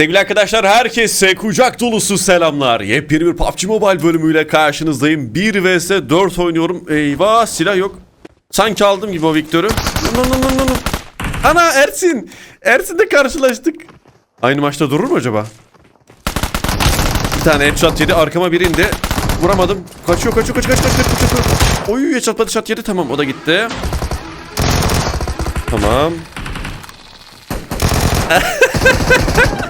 Sevgili arkadaşlar herkese kucak dolusu selamlar. Yepyeni bir PUBG Mobile bölümüyle karşınızdayım. 1 vs 4 oynuyorum. Eyvah silah yok. Sanki aldım gibi o Victor'u. Ana Ersin. Ersin'le karşılaştık. Aynı maçta durur mu acaba? Bir tane headshot yedi. Arkama biri indi. Vuramadım. Kaçıyor kaçıyor kaçıyor kaçıyor kaçıyor kaçıyor. kaçıyor. Oy headshot shot yedi. Tamam o da gitti. Tamam.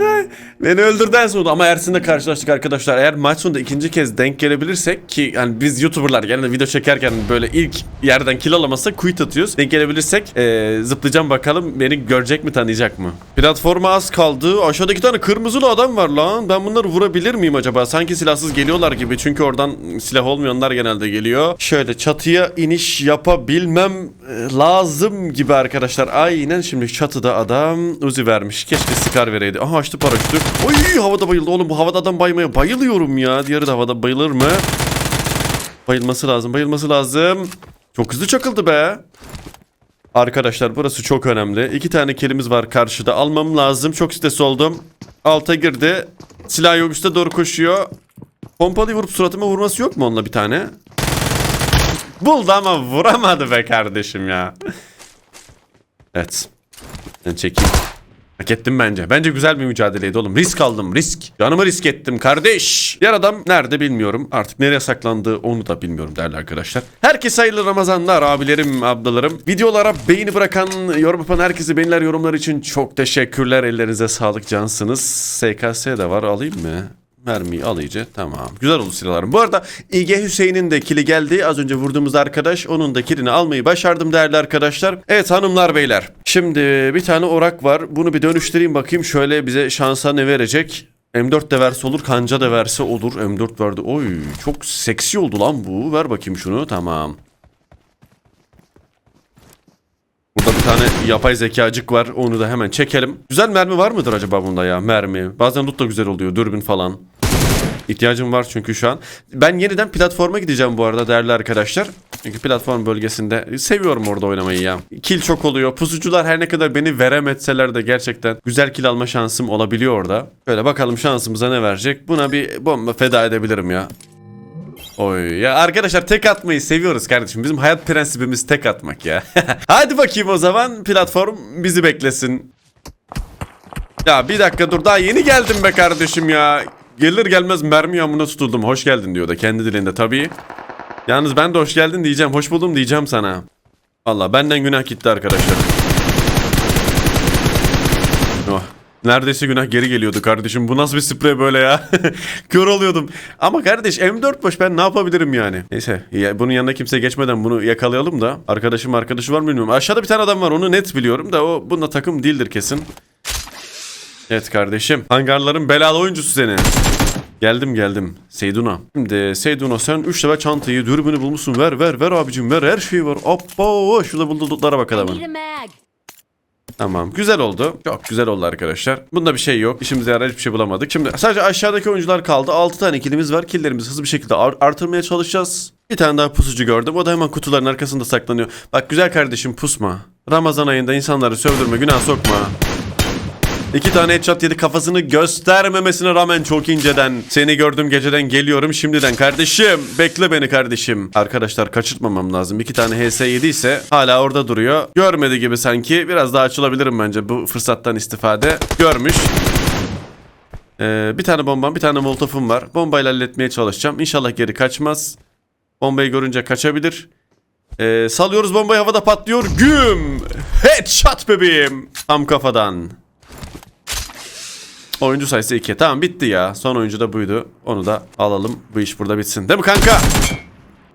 Beni öldürdü en sonunda ama Ersin'le karşılaştık arkadaşlar. Eğer maç sonunda ikinci kez denk gelebilirsek ki yani biz YouTuber'lar genelde video çekerken böyle ilk yerden kill alamazsak quit atıyoruz. Denk gelebilirsek eee, zıplayacağım bakalım beni görecek mi tanıyacak mı? Platforma az kaldı. Aşağıda iki tane kırmızılı adam var lan. Ben bunları vurabilir miyim acaba? Sanki silahsız geliyorlar gibi. Çünkü oradan silah olmayanlar genelde geliyor. Şöyle çatıya iniş yapabilmem lazım gibi arkadaşlar. Aynen şimdi çatıda adam Uzi vermiş. Keşke Scar vereydi. Aha açtı paraşütü. Oy havada bayıldı oğlum. Bu havada adam baymaya bayılıyorum ya. Diğeri de havada bayılır mı? Bayılması lazım. Bayılması lazım. Çok hızlı çakıldı be. Arkadaşlar burası çok önemli. İki tane kelimiz var karşıda. Almam lazım. Çok stres oldum. Alta girdi. Silah yok üste doğru koşuyor. Pompalıyı vurup suratıma vurması yok mu onunla bir tane? Buldu ama vuramadı be kardeşim ya. Evet. Ben çekeyim. Hak ettim bence. Bence güzel bir mücadeleydi oğlum. Risk aldım risk. Canımı risk ettim kardeş. Diğer adam nerede bilmiyorum. Artık nereye saklandı onu da bilmiyorum değerli arkadaşlar. Herkese hayırlı Ramazanlar abilerim ablalarım. Videolara beğeni bırakan yorum yapan herkese beğeniler yorumlar için çok teşekkürler. Ellerinize sağlık cansınız. SKS de var alayım mı? Mermiyi al iyice. Tamam. Güzel oldu silahlarım. Bu arada İG Hüseyin'in de kili geldi. Az önce vurduğumuz arkadaş. Onun da kilini almayı başardım değerli arkadaşlar. Evet hanımlar beyler. Şimdi bir tane orak var. Bunu bir dönüştüreyim bakayım. Şöyle bize şansa ne verecek? M4 de verse olur, kanca da verse olur. M4 verdi. Oy çok seksi oldu lan bu. Ver bakayım şunu. Tamam. Burada bir tane yapay zekacık var. Onu da hemen çekelim. Güzel mermi var mıdır acaba bunda ya? Mermi. Bazen loot da güzel oluyor. Dürbün falan. İhtiyacım var çünkü şu an. Ben yeniden platforma gideceğim bu arada değerli arkadaşlar. Çünkü platform bölgesinde seviyorum orada oynamayı ya. Kill çok oluyor. Pusucular her ne kadar beni veremetseler de gerçekten güzel kill alma şansım olabiliyor orada. Böyle bakalım şansımıza ne verecek. Buna bir bomba feda edebilirim ya. Oy ya arkadaşlar tek atmayı seviyoruz kardeşim. Bizim hayat prensibimiz tek atmak ya. Hadi bakayım o zaman platform bizi beklesin. Ya bir dakika dur daha yeni geldim be kardeşim ya. Gelir gelmez mermi yağmuruna tutuldum. Hoş geldin diyor da kendi dilinde tabii. Yalnız ben de hoş geldin diyeceğim. Hoş buldum diyeceğim sana. Valla benden günah gitti arkadaşlar. Oh. Neredeyse günah geri geliyordu kardeşim. Bu nasıl bir sprey böyle ya? Kör oluyordum. Ama kardeş M4 boş ben ne yapabilirim yani? Neyse ya bunun yanına kimse geçmeden bunu yakalayalım da. Arkadaşım arkadaşı var mı bilmiyorum. Aşağıda bir tane adam var onu net biliyorum da o bununla takım değildir kesin. Evet kardeşim. Hangarların belalı oyuncusu seni. Geldim geldim. Seyduna. Şimdi Seyduna sen 3 level çantayı dürbünü bulmuşsun. Ver ver ver abicim ver her şey var. Hoppa şurada bulduklara bak adamın. Tamam güzel oldu. Çok güzel oldu arkadaşlar. Bunda bir şey yok. İşimize yarar hiçbir şey bulamadık. Şimdi sadece aşağıdaki oyuncular kaldı. 6 tane kilimiz var. Killerimizi hızlı bir şekilde ar- artırmaya çalışacağız. Bir tane daha pusucu gördüm. O da hemen kutuların arkasında saklanıyor. Bak güzel kardeşim pusma. Ramazan ayında insanları sövdürme, günah sokma. İki tane headshot yedi kafasını göstermemesine rağmen çok inceden. Seni gördüm geceden geliyorum şimdiden kardeşim. Bekle beni kardeşim. Arkadaşlar kaçırtmamam lazım. İki tane HS yediyse hala orada duruyor. Görmedi gibi sanki. Biraz daha açılabilirim bence bu fırsattan istifade. Görmüş. Ee, bir tane bombam bir tane molotofum var. Bombayla halletmeye çalışacağım. İnşallah geri kaçmaz. Bombayı görünce kaçabilir. Ee, salıyoruz bombayı havada patlıyor. Güm! Headshot bebeğim. Tam kafadan. Oyuncu sayısı 2. Tamam bitti ya. Son oyuncu da buydu. Onu da alalım. Bu iş burada bitsin. Değil mi kanka?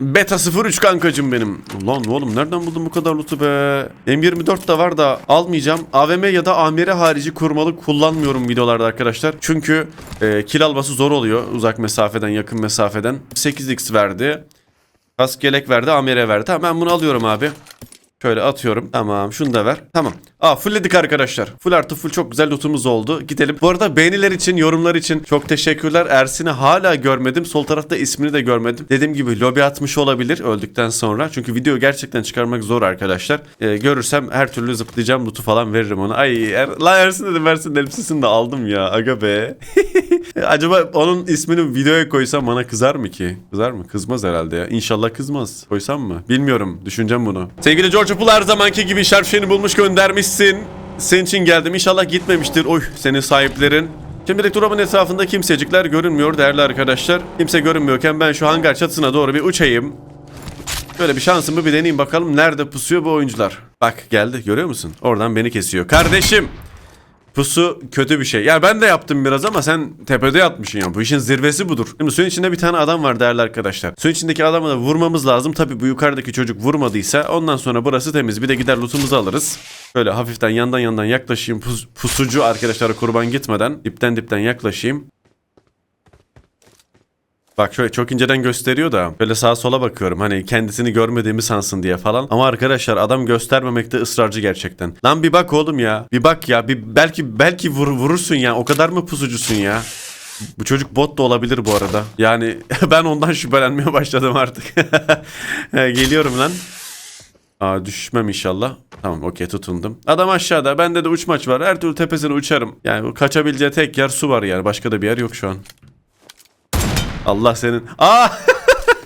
Beta 03 kankacım benim. Lan oğlum nereden buldun bu kadar loot'u be? M24 de var da almayacağım. AVM ya da AMR harici kurmalı kullanmıyorum videolarda arkadaşlar. Çünkü e, kill alması zor oluyor. Uzak mesafeden, yakın mesafeden. 8x verdi. Kask gelek verdi, AMR verdi. Tamam ben bunu alıyorum abi. Şöyle atıyorum. Tamam şunu da ver. Tamam. Aa fullledik arkadaşlar. Full artı full çok güzel lootumuz oldu. Gidelim. Bu arada beğeniler için, yorumlar için çok teşekkürler. Ersin'i hala görmedim. Sol tarafta ismini de görmedim. Dediğim gibi lobi atmış olabilir öldükten sonra. Çünkü video gerçekten çıkarmak zor arkadaşlar. Ee, görürsem her türlü zıplayacağım. Loot'u falan veririm ona. Ay er, la Ersin dedim Ersin elbisesini de aldım ya. Aga be. Acaba onun ismini videoya koysam bana kızar mı ki? Kızar mı? Kızmaz herhalde ya. İnşallah kızmaz. Koysam mı? Bilmiyorum. Düşüneceğim bunu. Sevgili George Apple her zamanki gibi şeyini bulmuş göndermişsin. Senin için geldim. İnşallah gitmemiştir. Oy senin sahiplerin. Şimdilik drop'un etrafında kimsecikler görünmüyor değerli arkadaşlar. Kimse görünmüyorken ben şu hangar çatısına doğru bir uçayım. Böyle bir şansımı bir deneyeyim bakalım nerede pusuyor bu oyuncular. Bak geldi görüyor musun? Oradan beni kesiyor. Kardeşim Pusu kötü bir şey. Ya ben de yaptım biraz ama sen tepede yatmışsın ya. Bu işin zirvesi budur. Şimdi suyun içinde bir tane adam var değerli arkadaşlar. Suyun içindeki adamı da vurmamız lazım. Tabii bu yukarıdaki çocuk vurmadıysa ondan sonra burası temiz. Bir de gider lootumuzu alırız. Böyle hafiften yandan yandan yaklaşayım. Pus- pusucu arkadaşlara kurban gitmeden dipten dipten yaklaşayım. Bak şöyle çok inceden gösteriyor da böyle sağa sola bakıyorum hani kendisini görmediğimi sansın diye falan. Ama arkadaşlar adam göstermemekte ısrarcı gerçekten. Lan bir bak oğlum ya. Bir bak ya. Bir belki belki vur, vurursun ya. O kadar mı pusucusun ya? Bu çocuk bot da olabilir bu arada. Yani ben ondan şüphelenmeye başladım artık. Geliyorum lan. Aa düşmem inşallah. Tamam okey tutundum. Adam aşağıda. Bende de uçmaç var. Her türlü tepesine uçarım. Yani kaçabileceği tek yer su var yani. Başka da bir yer yok şu an. Allah senin. Aa!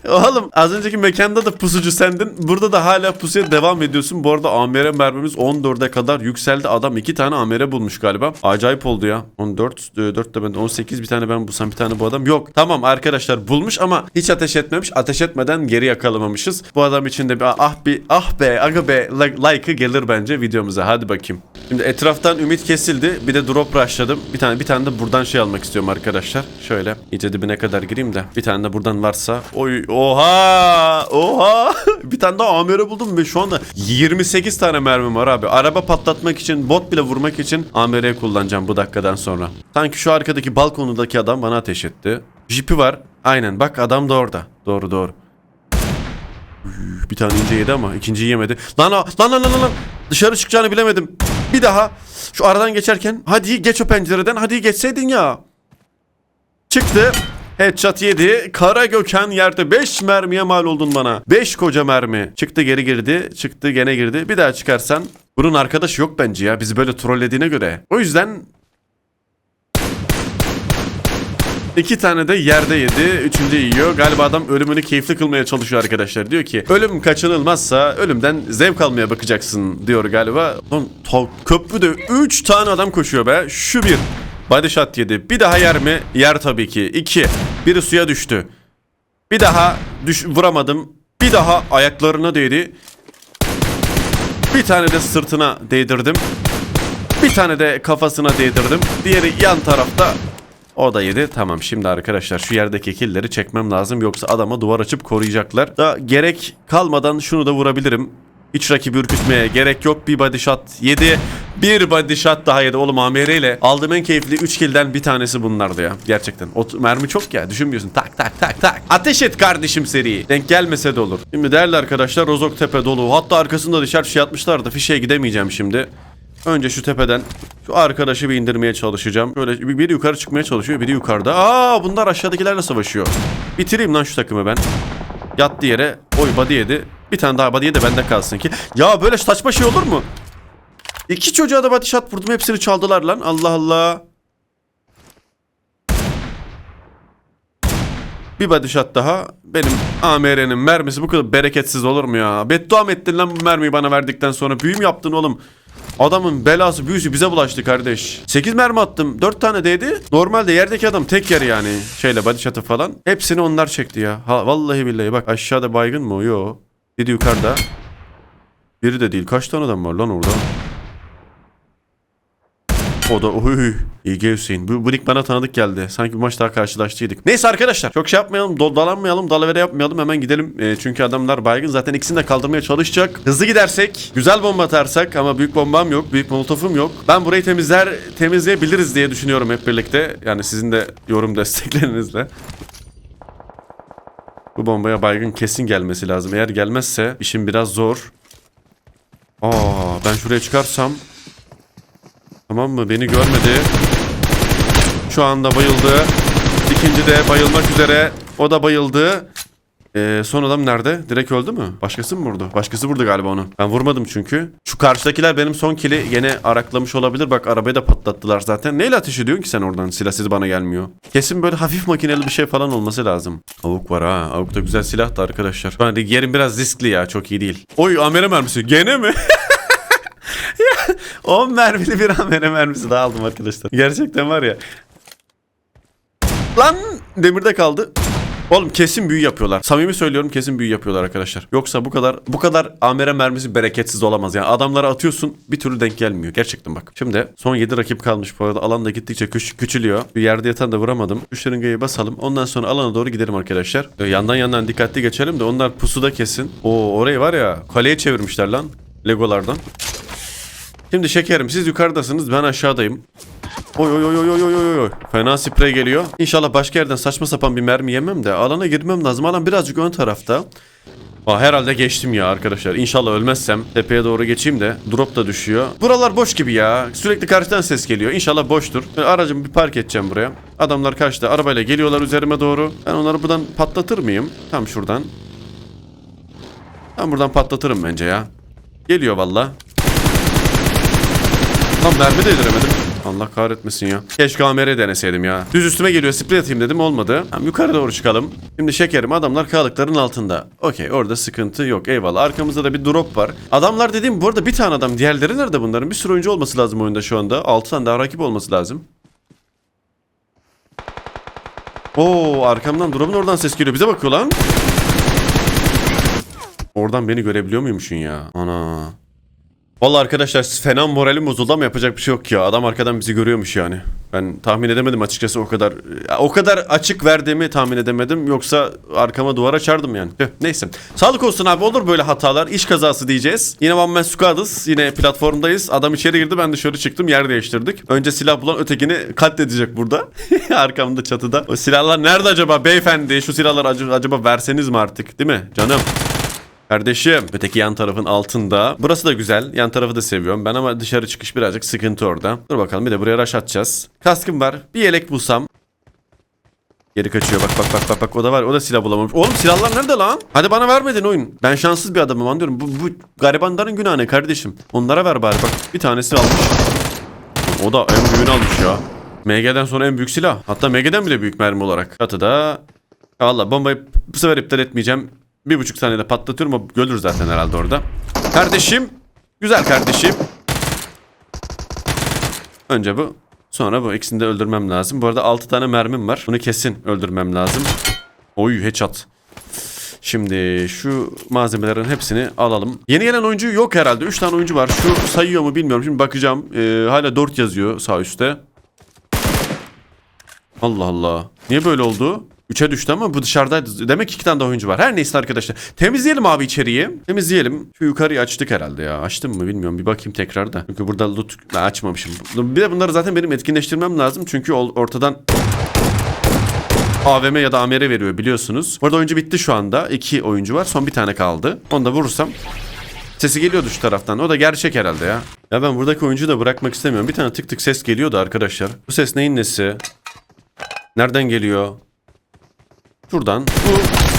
Oğlum az önceki mekanda da pusucu sendin. Burada da hala pusuya devam ediyorsun. Bu arada AMR mermimiz 14'e kadar yükseldi. Adam 2 tane AMR bulmuş galiba. Acayip oldu ya. 14, 4 de bende 18 bir tane ben bulsam bir tane bu adam. Yok tamam arkadaşlar bulmuş ama hiç ateş etmemiş. Ateş etmeden geri yakalamamışız. Bu adam için de bir ah bir ah be aga be like- like'ı gelir bence videomuza. Hadi bakayım. Şimdi etraftan ümit kesildi. Bir de drop rushladım. Bir tane bir tane de buradan şey almak istiyorum arkadaşlar. Şöyle iyice dibine kadar gireyim de. Bir tane de buradan varsa. Oy oha oha. bir tane daha AMR buldum ve şu anda 28 tane mermim var abi. Araba patlatmak için bot bile vurmak için AMR'yi kullanacağım bu dakikadan sonra. Sanki şu arkadaki balkonundaki adam bana ateş etti. Jipi var. Aynen bak adam da orada. Doğru doğru. Bir tane ince yedi ama ikinciyi yemedi. Lan lan lan lan lan. Dışarı çıkacağını bilemedim. Bir daha şu aradan geçerken hadi geç o pencereden hadi geçseydin ya. Çıktı. Headshot yedi. Kara Gökhan yerde 5 mermiye mal oldun bana. 5 koca mermi. Çıktı geri girdi. Çıktı gene girdi. Bir daha çıkarsan. Bunun arkadaşı yok bence ya. Bizi böyle trollediğine göre. O yüzden İki tane de yerde yedi. Üçüncü yiyor. Galiba adam ölümünü keyifli kılmaya çalışıyor arkadaşlar. Diyor ki ölüm kaçınılmazsa ölümden zevk almaya bakacaksın diyor galiba. Lan köprüde 3 tane adam koşuyor be. Şu bir. Body shot yedi. Bir daha yer mi? Yer tabii ki. İki. Biri suya düştü. Bir daha düş vuramadım. Bir daha ayaklarına değdi. Bir tane de sırtına değdirdim. Bir tane de kafasına değdirdim. Diğeri yan tarafta o da yedi. Tamam şimdi arkadaşlar şu yerdeki killeri çekmem lazım. Yoksa adama duvar açıp koruyacaklar. Da gerek kalmadan şunu da vurabilirim. Hiç rakibi ürkütmeye gerek yok. Bir body shot yedi. Bir body shot daha yedi. Oğlum AMR ile aldığım en keyifli 3 killden bir tanesi bunlardı ya. Gerçekten. O mermi çok ya. Düşünmüyorsun. Tak tak tak tak. Ateş et kardeşim seri. Denk gelmese de olur. Şimdi değerli arkadaşlar Rozok Tepe dolu. Hatta arkasında dışarı şey atmışlar da fişeye gidemeyeceğim şimdi. Önce şu tepeden şu arkadaşı bir indirmeye çalışacağım. Böyle bir- biri yukarı çıkmaya çalışıyor, biri yukarıda. Aa bunlar aşağıdakilerle savaşıyor. Bitireyim lan şu takımı ben. Yattı yere. Oy body yedi. Bir tane daha body de bende kalsın ki. Ya böyle saçma şey olur mu? İki çocuğa da body shot vurdum. Hepsini çaldılar lan. Allah Allah. Bir body shot daha. Benim AMR'nin mermisi bu kadar bereketsiz olur mu ya? Beddua mı ettin lan bu mermiyi bana verdikten sonra? Büyü mü yaptın oğlum? Adamın belası büyüsü bize bulaştı kardeş. 8 mermi attım. 4 tane değdi. Normalde yerdeki adam tek yer yani. Şeyle body shot'ı falan. Hepsini onlar çekti ya. Ha, vallahi billahi bak aşağıda baygın mı? Yo. Biri yukarıda. Biri de değil. Kaç tane adam var lan orada? O da oy iyi Hüseyin. Bu, bu lig bana tanıdık geldi. Sanki bir maç daha karşılaştıydık. Neyse arkadaşlar çok şey yapmayalım. Do- dalanmayalım. Dalavere yapmayalım. Hemen gidelim. E, çünkü adamlar baygın. Zaten ikisini de kaldırmaya çalışacak. Hızlı gidersek. Güzel bomba atarsak ama büyük bombam yok. Büyük molotofum yok. Ben burayı temizler temizleyebiliriz diye düşünüyorum hep birlikte. Yani sizin de yorum desteklerinizle. Bu bombaya baygın kesin gelmesi lazım. Eğer gelmezse işim biraz zor. Aa ben şuraya çıkarsam. Tamam mı? Beni görmedi. Şu anda bayıldı. İkinci de bayılmak üzere. O da bayıldı. Ee, son adam nerede? Direkt öldü mü? Başkası mı vurdu? Başkası vurdu galiba onu. Ben vurmadım çünkü. Şu karşıdakiler benim son kili yine araklamış olabilir. Bak arabayı da patlattılar zaten. Neyle ateş ediyorsun ki sen oradan? Silahsız bana gelmiyor. Kesin böyle hafif makineli bir şey falan olması lazım. Avuk var ha. Avuk da güzel silah da arkadaşlar. Şu an yerim biraz riskli ya. Çok iyi değil. Oy amere mermisi. Gene mi? Ya, 10 mermili bir amere mermisi daha aldım arkadaşlar. Gerçekten var ya. Lan demirde kaldı. Oğlum kesin büyü yapıyorlar. Samimi söylüyorum kesin büyü yapıyorlar arkadaşlar. Yoksa bu kadar bu kadar amere mermisi bereketsiz olamaz. Yani adamlara atıyorsun bir türlü denk gelmiyor. Gerçekten bak. Şimdi son 7 rakip kalmış bu arada. Alan da gittikçe küç- küçülüyor. Bir yerde yatan da vuramadım. Şu şırıngayı basalım. Ondan sonra alana doğru gidelim arkadaşlar. Ee, yandan yandan dikkatli geçelim de onlar pusuda kesin. O orayı var ya kaleye çevirmişler lan. Legolardan. Şimdi şekerim siz yukarıdasınız ben aşağıdayım. Oy oy oy oy oy oy oy. Fena sprey geliyor. İnşallah başka yerden saçma sapan bir mermi yemem de alana girmem lazım. Alan birazcık ön tarafta. Aa, herhalde geçtim ya arkadaşlar. İnşallah ölmezsem tepeye doğru geçeyim de drop da düşüyor. Buralar boş gibi ya. Sürekli karşıdan ses geliyor. İnşallah boştur. Ben aracımı bir park edeceğim buraya. Adamlar karşıda arabayla geliyorlar üzerime doğru. Ben onları buradan patlatır mıyım? Tam şuradan. Tam buradan patlatırım bence ya. Geliyor valla. Tam mermi de yediremedim. Allah kahretmesin ya. Keşke AMR deneseydim ya. Düz üstüme geliyor sprey atayım dedim olmadı. Tamam, yukarı doğru çıkalım. Şimdi şekerim adamlar kayalıkların altında. Okey orada sıkıntı yok eyvallah. Arkamızda da bir drop var. Adamlar dediğim bu arada bir tane adam. Diğerleri nerede bunların? Bir sürü oyuncu olması lazım oyunda şu anda. 6 tane daha rakip olması lazım. Oo arkamdan drop'un oradan ses geliyor. Bize bakıyor lan. Oradan beni görebiliyor muymuşsun ya? Ana. Vallahi arkadaşlar fena moralim bozuldu ama yapacak bir şey yok ya. Adam arkadan bizi görüyormuş yani. Ben tahmin edemedim açıkçası o kadar. O kadar açık verdiğimi tahmin edemedim. Yoksa arkama duvar açardım yani. Neyse. Sağlık olsun abi olur böyle hatalar. İş kazası diyeceğiz. Yine One Man. Yine platformdayız. Adam içeri girdi ben dışarı çıktım. Yer değiştirdik. Önce silah bulan ötekini katledecek burada. Arkamda çatıda. O silahlar nerede acaba beyefendi? Şu silahları ac- acaba verseniz mi artık değil mi canım? Kardeşim. Öteki yan tarafın altında. Burası da güzel. Yan tarafı da seviyorum. Ben ama dışarı çıkış birazcık sıkıntı orada. Dur bakalım bir de buraya rush atacağız. Kaskım var. Bir yelek bulsam. Geri kaçıyor bak bak bak bak bak o da var o da silah bulamamış. Oğlum silahlar nerede lan? Hadi bana vermedin oyun. Ben şanssız bir adamım anlıyorum. Bu, bu garibanların günahı ne kardeşim? Onlara ver bari bak. Bir tanesi almış. O da en büyüğünü almış ya. MG'den sonra en büyük silah. Hatta MG'den bile büyük mermi olarak. Çatıda. Valla bombayı bu sefer iptal etmeyeceğim. Bir buçuk saniyede patlatıyorum o ölür zaten herhalde orada. Kardeşim. Güzel kardeşim. Önce bu. Sonra bu. İkisini de öldürmem lazım. Bu arada 6 tane mermim var. Bunu kesin öldürmem lazım. Oy headshot. Şimdi şu malzemelerin hepsini alalım. Yeni gelen oyuncu yok herhalde. 3 tane oyuncu var. Şu sayıyor mu bilmiyorum. Şimdi bakacağım. Ee, hala 4 yazıyor sağ üstte. Allah Allah. Niye böyle oldu? 3'e düştü ama bu dışarıdaydı. Demek ki iki tane daha oyuncu var. Her neyse arkadaşlar. Temizleyelim abi içeriği. Temizleyelim. Şu yukarıyı açtık herhalde ya. Açtım mı bilmiyorum. Bir bakayım tekrar da. Çünkü burada loot Ha, açmamışım. Bir de bunları zaten benim etkinleştirmem lazım. Çünkü ortadan AVM ya da AMR veriyor biliyorsunuz. Burada oyuncu bitti şu anda. İki oyuncu var. Son bir tane kaldı. Onu da vurursam Sesi geliyordu şu taraftan. O da gerçek herhalde ya. Ya ben buradaki oyuncuyu da bırakmak istemiyorum. Bir tane tık tık ses geliyordu arkadaşlar. Bu ses neyin nesi? Nereden geliyor? Şuradan. Bu.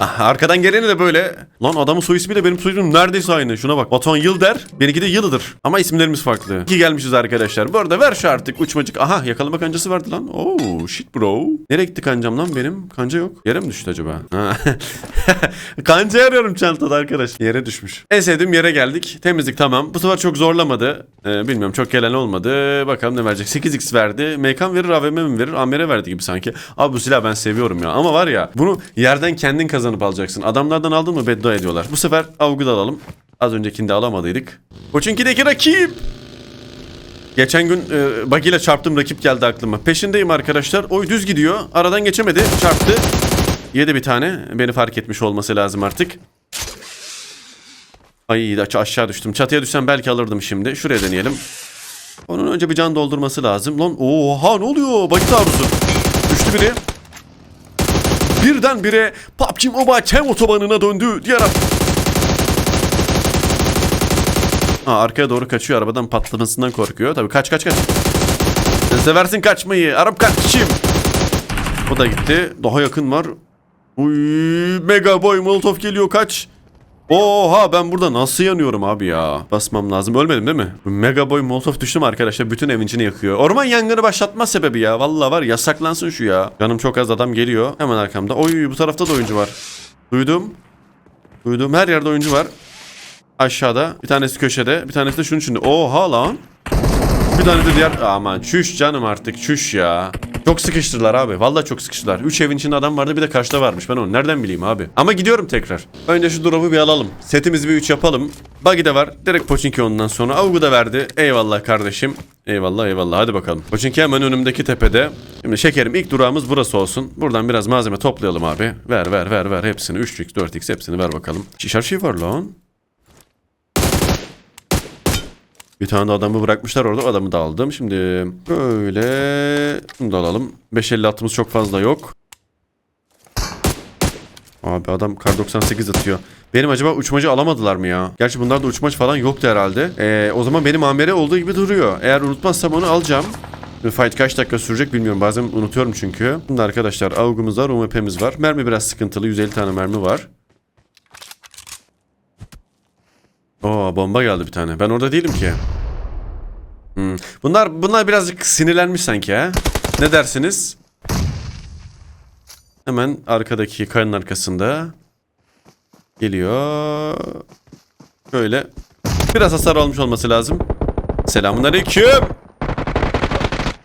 Ah, arkadan geleni de böyle. Lan adamın soy ismi de benim soy ismim neredeyse aynı. Şuna bak. Batuhan Yılder. Benimki de Yılıdır. Ama isimlerimiz farklı. İki gelmişiz arkadaşlar. Bu arada ver şu artık uçmacık. Aha yakalama kancası vardı lan. Oo shit bro. Nereye gitti kancam lan benim? Kanca yok. Yere mi düştü acaba? Kanca arıyorum çantada arkadaş. Yere düşmüş. En sevdiğim yere geldik. Temizlik tamam. Bu sefer çok zorlamadı. Ee, bilmiyorum çok gelen olmadı. Bakalım ne verecek. 8x verdi. Mekan verir AVM mi verir? Amere verdi gibi sanki. Abi bu silah ben seviyorum ya. Ama var ya bunu yerden kendin kazanıp alacaksın. Adamlardan aldın mı beddua ediyorlar. Bu sefer avgu da alalım. Az öncekini de alamadıydık. Koçinkideki rakip. Geçen gün e, bug ile çarptım rakip geldi aklıma. Peşindeyim arkadaşlar. Oy düz gidiyor. Aradan geçemedi. Çarptı. Yedi bir tane. Beni fark etmiş olması lazım artık. Ay aşağı düştüm. Çatıya düşsem belki alırdım şimdi. Şuraya deneyelim. Onun önce bir can doldurması lazım. Lan oha ne oluyor? Bagi taarruzu. Düştü biri birdenbire PUBG Mobile kem otobanına döndü. Diğer Ha, arkaya doğru kaçıyor arabadan patlamasından korkuyor. Tabii kaç kaç kaç. Sen seversin kaçmayı. Arap kaçışım. O da gitti. Daha yakın var. Uy, mega boy molotof geliyor kaç. Oha ben burada nasıl yanıyorum abi ya. Basmam lazım. Ölmedim değil mi? Mega boy molotov düştüm arkadaşlar. Bütün evin içini yakıyor. Orman yangını başlatma sebebi ya. Vallahi var yasaklansın şu ya. Canım çok az adam geliyor. Hemen arkamda. Oy bu tarafta da oyuncu var. Duydum. Duydum. Her yerde oyuncu var. Aşağıda. Bir tanesi köşede. Bir tanesi de şunun içinde. Oha lan. Bir tane de diğer... Aman çüş canım artık çüş ya. Çok sıkıştırdılar abi. Vallahi çok sıkıştırdılar. 3 evin içinde adam vardı bir de karşıda varmış. Ben onu nereden bileyim abi. Ama gidiyorum tekrar. Önce şu drop'u bir alalım. Setimizi bir 3 yapalım. Buggy de var. Direkt Pochinki ondan sonra. Avgu da verdi. Eyvallah kardeşim. Eyvallah eyvallah. Hadi bakalım. Pochinki hemen önümdeki tepede. Şimdi şekerim ilk durağımız burası olsun. Buradan biraz malzeme toplayalım abi. Ver ver ver ver hepsini. 3x 4x hepsini ver bakalım. Şişer şey var lan. Bir tane de adamı bırakmışlar orada. Adamı da aldım. Şimdi böyle bunu da alalım. 5.56'mız çok fazla yok. Abi adam kar 98 atıyor. Benim acaba uçmacı alamadılar mı ya? Gerçi bunlarda uçmaç falan yoktu herhalde. Ee, o zaman benim amere olduğu gibi duruyor. Eğer unutmazsam onu alacağım. Fight kaç dakika sürecek bilmiyorum. Bazen unutuyorum çünkü. Şimdi arkadaşlar avgumuz var, UMP'miz var. Mermi biraz sıkıntılı. 150 tane mermi var. Oo bomba geldi bir tane. Ben orada değilim ki. Hmm. Bunlar bunlar birazcık sinirlenmiş sanki ha. Ne dersiniz? Hemen arkadaki kayanın arkasında. Geliyor. Böyle. Biraz hasar almış olması lazım. Selamun aleyküm.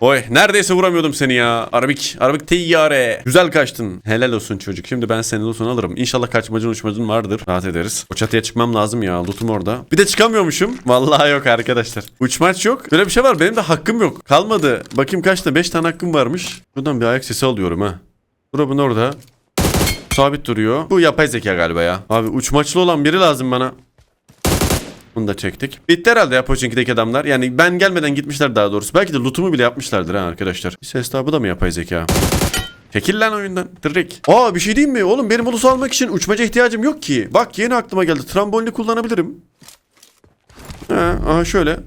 Oy neredeyse vuramıyordum seni ya. Arabik, Arabik teyyare. Güzel kaçtın. Helal olsun çocuk. Şimdi ben senin lootunu alırım. İnşallah kaçmacın uçmacın vardır. Rahat ederiz. O çatıya çıkmam lazım ya. Lootum orada. Bir de çıkamıyormuşum. Vallahi yok arkadaşlar. Uçmaç yok. Böyle bir şey var. Benim de hakkım yok. Kalmadı. Bakayım kaçta? 5 tane hakkım varmış. Buradan bir ayak sesi alıyorum ha. Drop'un orada. Sabit duruyor. Bu yapay zeka galiba ya. Abi uçmaçlı olan biri lazım bana. Bunu da çektik. Bitti herhalde ya Pochinki'deki adamlar. Yani ben gelmeden gitmişler daha doğrusu. Belki de lootumu bile yapmışlardır ha arkadaşlar. Bir ses da mı yapay zeka? Çekil lan oyundan. Direkt. Aa bir şey diyeyim mi? Oğlum benim ulusu almak için uçmaca ihtiyacım yok ki. Bak yeni aklıma geldi. Trambolini kullanabilirim. Ha, aha şöyle.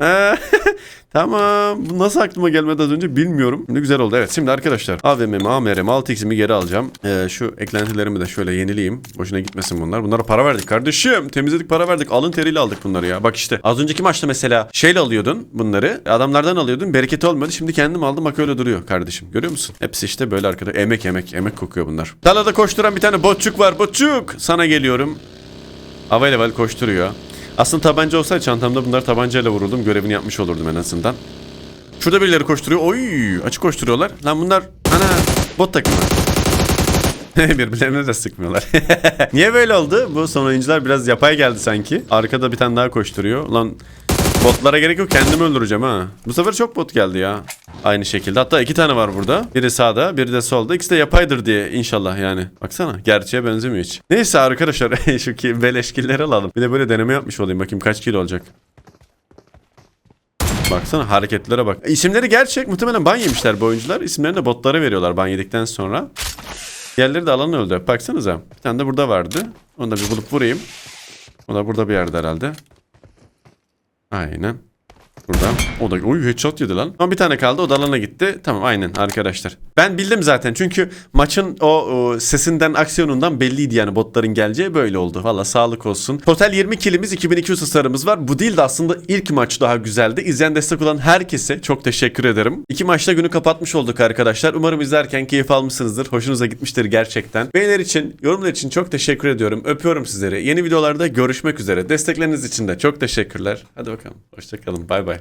Ha, tamam. Bu nasıl aklıma gelmedi az önce bilmiyorum. Şimdi güzel oldu. Evet şimdi arkadaşlar AVM'mi, AMR'mi, 6x'imi geri alacağım. Ee, şu eklentilerimi de şöyle yenileyim. Boşuna gitmesin bunlar. Bunlara para verdik kardeşim. Temizledik para verdik. Alın teriyle aldık bunları ya. Bak işte az önceki maçta mesela şeyle alıyordun bunları. Adamlardan alıyordun. Bereketi olmadı. Şimdi kendim aldım. Bak öyle duruyor kardeşim. Görüyor musun? Hepsi işte böyle arkada. Emek emek. Emek kokuyor bunlar. Tarlada koşturan bir tane botçuk var. Botçuk. Sana geliyorum. Avel avel koşturuyor. Aslında tabanca olsaydı çantamda bunlar tabancayla vururdum. Görevini yapmış olurdum en azından. Şurada birileri koşturuyor. Oy açık koşturuyorlar. Lan bunlar ana bot takımı. Birbirlerine de sıkmıyorlar. Niye böyle oldu? Bu son oyuncular biraz yapay geldi sanki. Arkada bir tane daha koşturuyor. Lan botlara gerek yok kendimi öldüreceğim ha. Bu sefer çok bot geldi ya. Aynı şekilde. Hatta iki tane var burada. Biri sağda, biri de solda. İkisi de yapaydır diye inşallah yani. Baksana gerçeğe benzemiyor hiç. Neyse arkadaşlar şu ki beleşkilleri alalım. Bir de böyle deneme yapmış olayım. Bakayım kaç kilo olacak. Baksana hareketlere bak. İsimleri gerçek. Muhtemelen ban yemişler bu oyuncular. İsimlerini de botlara veriyorlar ban yedikten sonra. Diğerleri de alanı öldü. Baksanıza. Bir tane de burada vardı. Onu da bir bulup vurayım. O da burada bir yerde herhalde. Aynen. Burada. O da oy headshot yedi lan. Ama bir tane kaldı. O da gitti. Tamam aynen arkadaşlar. Ben bildim zaten. Çünkü maçın o, o sesinden, aksiyonundan belliydi yani botların geleceği böyle oldu. Valla sağlık olsun. Total 20 kilimiz, 2200 hasarımız var. Bu değil de aslında ilk maç daha güzeldi. İzleyen destek olan herkese çok teşekkür ederim. İki maçta günü kapatmış olduk arkadaşlar. Umarım izlerken keyif almışsınızdır. Hoşunuza gitmiştir gerçekten. Beğeniler için, yorumlar için çok teşekkür ediyorum. Öpüyorum sizleri. Yeni videolarda görüşmek üzere. Destekleriniz için de çok teşekkürler. Hadi bakalım. Hoşçakalın. Bay bay.